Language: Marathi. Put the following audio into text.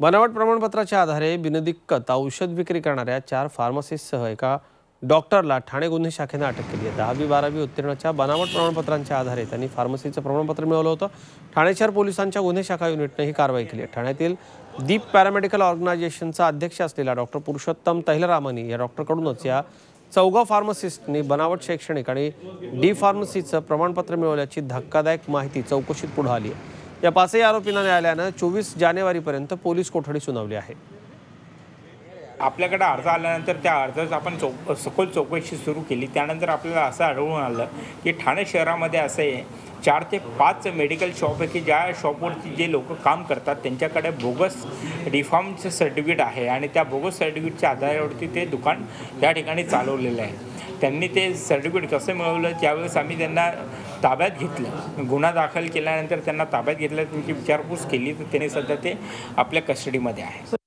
बनावट प्रमाणपत्राच्या आधारे बिनदिक्कत औषध विक्री करणाऱ्या चार फार्मसिस्टसह एका डॉक्टरला ठाणे गुन्हे शाखेनं अटक केली आहे. दहावी बारावी उत्तीर्णाच्या बनावट प्रमाणपत्रांच्या आधारे त्यांनी फार्मसीचं प्रमाणपत्र मिळवलं होतं. ठाणे शहर पोलिसांच्या गुन्हे शाखा युनिटनं ही कारवाई केली आहे. ठाण्यातील दीप पॅरामेडिकल ऑर्गनायझेशनचा अध्यक्ष असलेला डॉक्टर पुरुषोत्तम तैलरामानी या डॉक्टरकडूनच या चौगा फार्मसिस्टनी बनावट शैक्षणिक आणि डी फार्मसीचं प्रमाणपत्र मिळवल्याची धक्कादायक माहिती चौकशीत पुढे आली आहे. या पाचही आरोपींना न्यायालयानं चोवीस जानेवारीपर्यंत पोलीस कोठडी सुनावली आहे. आपल्याकडे अर्ज आल्यानंतर त्या अर्जाचं आपण चौ सखोल चौकशी सुरू केली. त्यानंतर आपल्याला असं आढळून आलं की ठाणे शहरामध्ये असे चार ते पाच मेडिकल शॉप आहे की ज्या शॉपवरती जे लोक काम करतात त्यांच्याकडे बोगस रिफॉर्मचं सर्टिफिकेट आहे आणि त्या बोगस सर्टिफिकेटच्या आधारावरती ते दुकान त्या ठिकाणी चालवलेलं आहे. त्यांनी ते सर्टिफिकेट कसं मिळवलं त्यावेळेस आम्ही त्यांना ताब्यात घेतलं. गुन्हा दाखल केल्यानंतर त्यांना ताब्यात घेतलं त्यांची विचारपूस केली तर त्याने सध्या ते आपल्या कस्टडीमध्ये आहे.